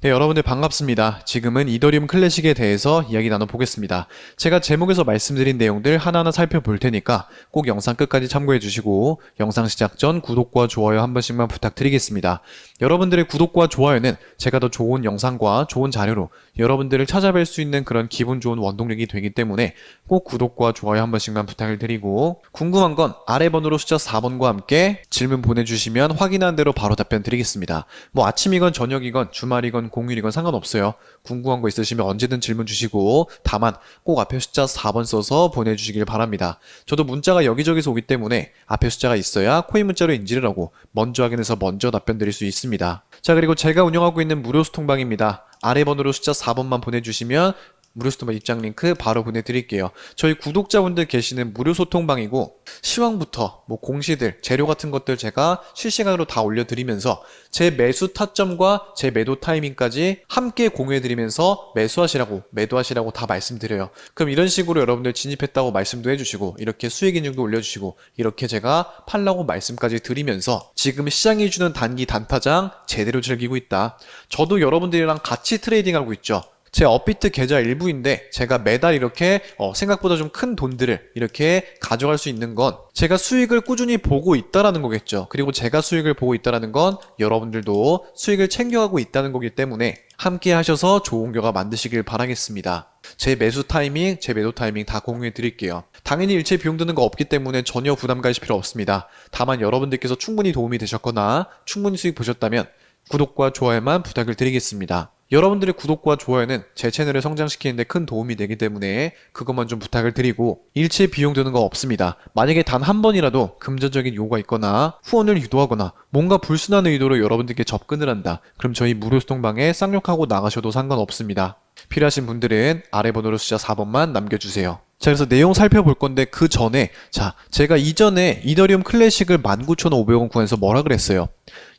네, 여러분들 반갑습니다. 지금은 이더리움 클래식에 대해서 이야기 나눠보겠습니다. 제가 제목에서 말씀드린 내용들 하나하나 살펴볼 테니까 꼭 영상 끝까지 참고해 주시고 영상 시작 전 구독과 좋아요 한 번씩만 부탁드리겠습니다. 여러분들의 구독과 좋아요는 제가 더 좋은 영상과 좋은 자료로 여러분들을 찾아뵐 수 있는 그런 기분 좋은 원동력이 되기 때문에 꼭 구독과 좋아요 한 번씩만 부탁을 드리고 궁금한 건 아래 번호로 숫자 4번과 함께 질문 보내주시면 확인한 대로 바로 답변 드리겠습니다. 뭐 아침이건 저녁이건 주말이건 공휴일이건 상관없어요. 궁금한 거 있으시면 언제든 질문 주시고 다만 꼭 앞에 숫자 4번 써서 보내주시길 바랍니다. 저도 문자가 여기저기서 오기 때문에 앞에 숫자가 있어야 코인 문자로 인지를 하고 먼저 확인해서 먼저 답변 드릴 수 있습니다. 자 그리고 제가 운영하고 있는 무료 소통방입니다. 아래 번호로 숫자 4번만 보내주시면 무료 소통방 입장 링크 바로 보내드릴게요. 저희 구독자분들 계시는 무료 소통방이고 시황부터 뭐 공시들, 재료 같은 것들 제가 실시간으로 다 올려드리면서 제 매수 타점과 제 매도 타이밍까지 함께 공유해드리면서 매수하시라고 매도하시라고 다 말씀드려요. 그럼 이런 식으로 여러분들 진입했다고 말씀도 해주시고 이렇게 수익 인증도 올려주시고 이렇게 제가 팔라고 말씀까지 드리면서 지금 시장이 주는 단기 단타장 제대로 즐기고 있다. 저도 여러분들이랑 같이 트레이딩하고 있죠. 제 업비트 계좌 일부인데 제가 매달 이렇게 어, 생각보다 좀 큰 돈들을 이렇게 가져갈 수 있는 건 제가 수익을 꾸준히 보고 있다라는 거겠죠. 그리고 제가 수익을 보고 있다라는 건 여러분들도 수익을 챙겨가고 있다는 거기 때문에 함께 하셔서 좋은 결과 만드시길 바라겠습니다. 제 매수 타이밍, 제 매도 타이밍 다 공유해 드릴게요. 당연히 일체 비용 드는 거 없기 때문에 전혀 부담 가실 필요 없습니다. 다만 여러분들께서 충분히 도움이 되셨거나 충분히 수익 보셨다면 구독과 좋아요만 부탁을 드리겠습니다. 여러분들의 구독과 좋아요는 제 채널을 성장시키는데 큰 도움이 되기 때문에 그것만 좀 부탁을 드리고 일체 비용 드는 거 없습니다. 만약에 단 한 번이라도 금전적인 요구가 있거나 후원을 유도하거나 뭔가 불순한 의도로 여러분들께 접근을 한다. 그럼 저희 무료 소통방에 쌍욕하고 나가셔도 상관없습니다. 필요하신 분들은 아래 번호로 숫자 4번만 남겨주세요. 자, 그래서 내용 살펴볼 건데 그 전에 자, 제가 이전에 이더리움 클래식을 19,500원 구해서 뭐라 그랬어요?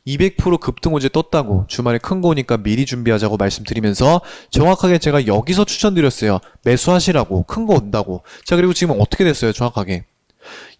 200% 급등 호재 떴다고 주말에 큰 거니까 미리 준비하자고 말씀드리면서 정확하게 제가 여기서 추천드렸어요. 매수하시라고 큰 거 온다고. 자, 그리고 지금 어떻게 됐어요? 정확하게.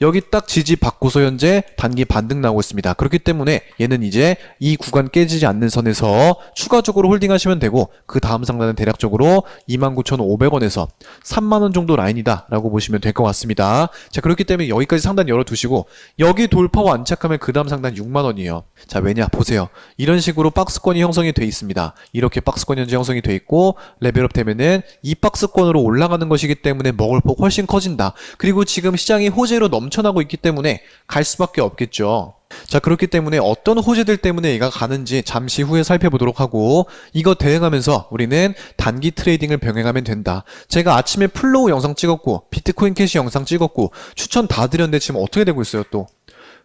여기 딱 지지 받고서 현재 단기 반등 나오고 있습니다. 그렇기 때문에 얘는 이제 이 구간 깨지지 않는 선에서 추가적으로 홀딩하시면 되고 그 다음 상단은 대략적으로 29,500원에서 3만원 정도 라인이다 라고 보시면 될 것 같습니다. 자 그렇기 때문에 여기까지 상단 열어두시고 여기 돌파와 안착하면 그 다음 상단 6만원이에요. 자 왜냐 보세요. 이런 식으로 박스권이 형성이 돼 있습니다. 이렇게 박스권이 현재 형성이 돼 있고 레벨업 되면은 이 박스권으로 올라가는 것이기 때문에 먹을 폭 훨씬 커진다. 그리고 지금 시장이 호재로 넘쳐나고 있기 때문에 갈 수밖에 없겠죠. 자, 그렇기 때문에 어떤 호재들 때문에 얘가 가는지 잠시 후에 살펴보도록 하고, 이거 대응하면서 우리는 단기 트레이딩을 병행하면 된다. 제가 아침에 플로우 영상 찍었고, 비트코인 캐시 영상 찍었고, 추천 다 드렸는데 지금 어떻게 되고 있어요, 또?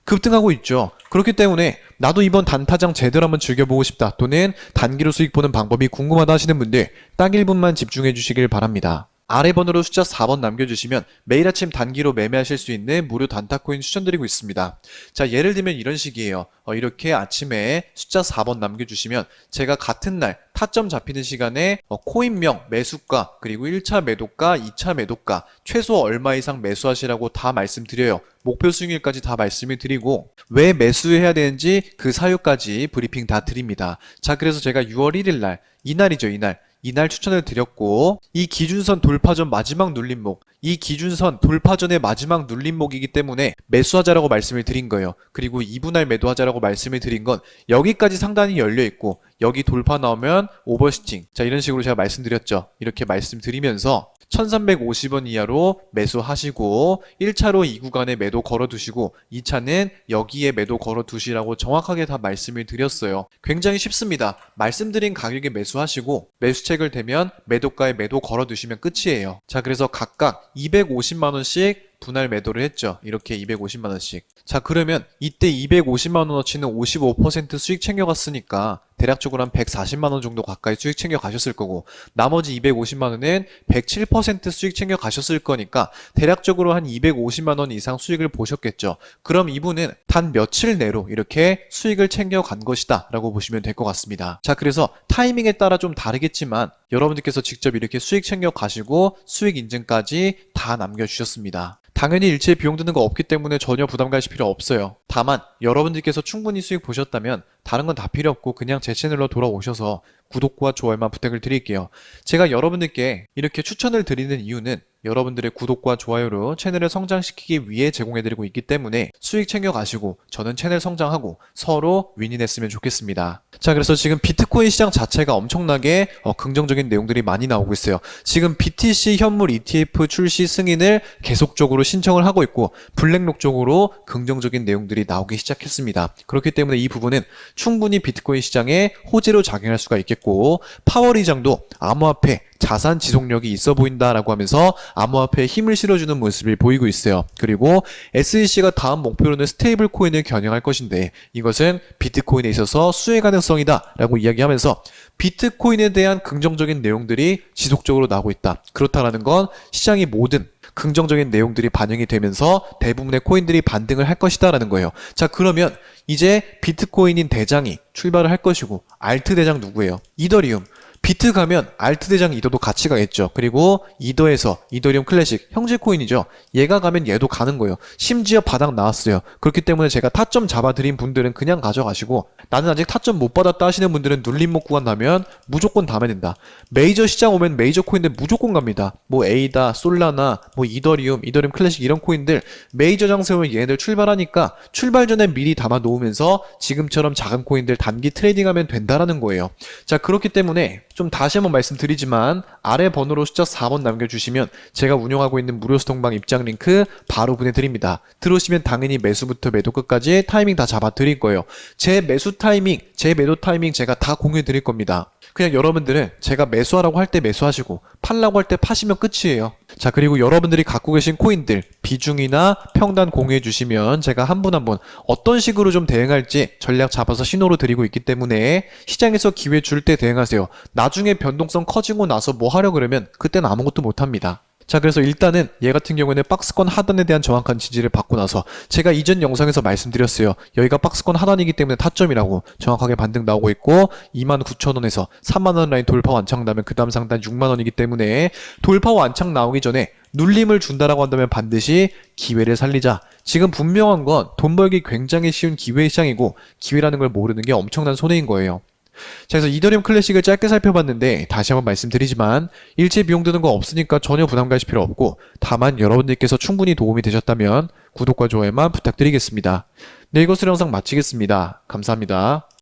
급등하고 있죠. 그렇기 때문에 나도 이번 단타장 제대로 한번 즐겨보고 싶다 또는 단기로 수익 보는 방법이 궁금하다 하시는 분들 딱 1분만 집중해 주시길 바랍니다. 아래 번호로 숫자 4번 남겨주시면 매일 아침 단기로 매매하실 수 있는 무료 단타코인 추천드리고 있습니다. 자, 예를 들면 이런 식이에요. 어, 이렇게 아침에 숫자 4번 남겨주시면 제가 같은 날 타점 잡히는 시간에 어, 코인명, 매수가, 그리고 1차 매도가, 2차 매도가, 최소 얼마 이상 매수하시라고 다 말씀드려요. 목표 수익률까지 다 말씀을 드리고 왜 매수해야 되는지 그 사유까지 브리핑 다 드립니다. 자, 그래서 제가 6월 1일 날, 이날이죠, 이날. 이날 추천을 드렸고 이 기준선 돌파전 마지막 눌림목 이 기준선 돌파전의 마지막 눌림목이기 때문에 매수하자라고 말씀을 드린 거예요. 그리고 2분할 매도하자라고 말씀을 드린 건 여기까지 상단이 열려 있고 여기 돌파 나오면 오버시팅 자 이런 식으로 제가 말씀드렸죠. 이렇게 말씀드리면서 1350원 이하로 매수하시고 1차로 이 구간에 매도 걸어두시고 2차는 여기에 매도 걸어두시라고 정확하게 다 말씀을 드렸어요. 굉장히 쉽습니다. 말씀드린 가격에 매수하시고 매수책 을 대면 매도가에 매도 걸어 두시면 끝이에요. 자 그래서 각각 250만 원씩 분할 매도를 했죠. 이렇게 250만 원씩. 자, 그러면 이때 250만 원어치는 55% 수익 챙겨갔으니까 대략적으로 한 140만 원 정도 가까이 수익 챙겨 가셨을 거고, 나머지 250만 원은 107% 수익 챙겨 가셨을 거니까 대략적으로 한 250만 원 이상 수익을 보셨겠죠. 그럼 이분은 단 며칠 내로 이렇게 수익을 챙겨 간 것이다 라고 보시면 될 것 같습니다. 자, 그래서 타이밍에 따라 좀 다르겠지만 여러분들께서 직접 이렇게 수익 챙겨 가시고 수익 인증까지 다 남겨주셨습니다. 당연히 일체 비용 드는 거 없기 때문에 전혀 부담 가실 필요 없어요. 다만 여러분들께서 충분히 수익 보셨다면 다른 건 다 필요 없고 그냥 제 채널로 돌아오셔서 구독과 좋아요만 부탁을 드릴게요. 제가 여러분들께 이렇게 추천을 드리는 이유는 여러분들의 구독과 좋아요로 채널을 성장시키기 위해 제공해드리고 있기 때문에 수익 챙겨가시고 저는 채널 성장하고 서로 윈윈했으면 좋겠습니다. 자, 그래서 지금 비트코인 시장 자체가 엄청나게 어, 긍정적인 내용들이 많이 나오고 있어요. 지금 BTC 현물 ETF 출시 승인을 계속적으로 신청을 하고 있고 블랙록 쪽으로 긍정적인 내용들이 나오기 시작했습니다. 그렇기 때문에 이 부분은 충분히 비트코인 시장에 호재로 작용할 수가 있겠고 파워리장도 암호화폐 자산 지속력이 있어 보인다라고 하면서 암호화폐에 힘을 실어주는 모습을 보이고 있어요. 그리고 SEC가 다음 목표로는 스테이블 코인을 겨냥할 것인데 이것은 비트코인에 있어서 수혜 가능성이다라고 이야기하면서 비트코인에 대한 긍정적인 내용들이 지속적으로 나오고 있다. 그렇다라는 건 시장이 모든 긍정적인 내용들이 반영이 되면서 대부분의 코인들이 반등을 할 것이다라는 거예요. 자, 그러면 이제 비트코인인 대장이 출발을 할 것이고 알트 대장 누구예요? 이더리움. 비트 가면 알트 대장 이더도 같이 가겠죠. 그리고 이더에서 이더리움 클래식 형제 코인이죠. 얘가 가면 얘도 가는 거예요. 심지어 바닥 나왔어요. 그렇기 때문에 제가 타점 잡아드린 분들은 그냥 가져가시고 나는 아직 타점 못 받았다 하시는 분들은 눌림목 구간 나면 무조건 담아야 된다. 메이저 시장 오면 메이저 코인들 무조건 갑니다. 뭐 에이다, 솔라나, 뭐 이더리움, 이더리움 클래식 이런 코인들 메이저 장세 오면 얘네들 출발하니까 출발 전에 미리 담아 놓으면서 지금처럼 작은 코인들 단기 트레이딩하면 된다라는 거예요. 자 그렇기 때문에 좀 다시 한번 말씀드리지만 아래 번호로 숫자 4번 남겨주시면 제가 운영하고 있는 무료 스톡방 입장 링크 바로 보내드립니다. 들어오시면 당연히 매수부터 매도 끝까지 타이밍 다 잡아드릴 거예요. 제 매수 타이밍, 제 매도 타이밍 제가 다 공유해드릴 겁니다. 그냥 여러분들은 제가 매수하라고 할 때 매수하시고 팔라고 할 때 파시면 끝이에요. 자 그리고 여러분들이 갖고 계신 코인들 비중이나 평단 공유해 주시면 제가 한분 한 분 어떤 식으로 좀 대응할지 전략 잡아서 신호로 드리고 있기 때문에 시장에서 기회 줄 때 대응하세요. 나중에 변동성 커지고 나서 뭐 하려 그러면 그때는 아무것도 못 합니다. 자 그래서 일단은 얘 같은 경우에는 박스권 하단에 대한 정확한 지지를 받고 나서 제가 이전 영상에서 말씀드렸어요. 여기가 박스권 하단이기 때문에 타점이라고 정확하게 반등 나오고 있고 29,000원에서 3만원 라인 돌파 완창 나면 그 다음 상단 6만원이기 때문에 돌파 완창 나오기 전에 눌림을 준다라고 한다면 반드시 기회를 살리자. 지금 분명한 건 돈 벌기 굉장히 쉬운 기회 시장이고 기회라는 걸 모르는 게 엄청난 손해인 거예요 자, 그래서 이더리움 클래식을 짧게 살펴봤는데 다시 한번 말씀드리지만 일체 비용 드는 거 없으니까 전혀 부담 가실 필요 없고 다만 여러분들께서 충분히 도움이 되셨다면 구독과 좋아요만 부탁드리겠습니다. 네, 이것으로 영상 마치겠습니다. 감사합니다.